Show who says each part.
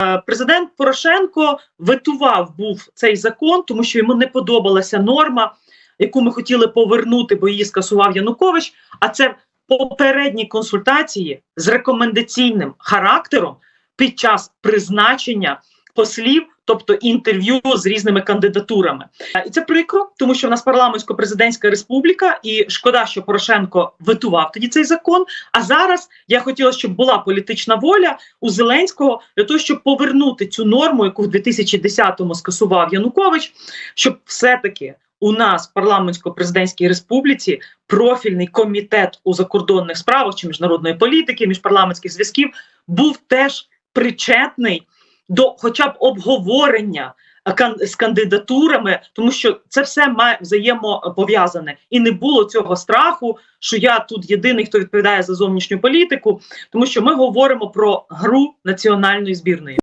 Speaker 1: Е, Президент Порошенко ветував був цей закон, тому що йому не подобалася норма, яку ми хотіли повернути, бо її скасував Янукович. А це попередні консультації з рекомендаційним характером під час призначення послів, тобто інтерв'ю з різними кандидатурами. І це прикро, тому що в нас парламентсько-президентська республіка, і шкода, що Порошенко ветував тоді цей закон. А зараз я хотіла, щоб була політична воля у Зеленського для того, щоб повернути цю норму, яку в 2010-му скасував Янукович, щоб все-таки у нас в парламентсько-президентській республіці профільний комітет у закордонних справах чи міжнародної політики, міжпарламентських зв'язків був теж причетний до хоча б обговорення е, з кандидатурами, тому що це все має взаємопов'язане, і не було цього страху, що я тут єдиний, хто відповідає за зовнішню політику, тому що ми говоримо про гру національної збірної.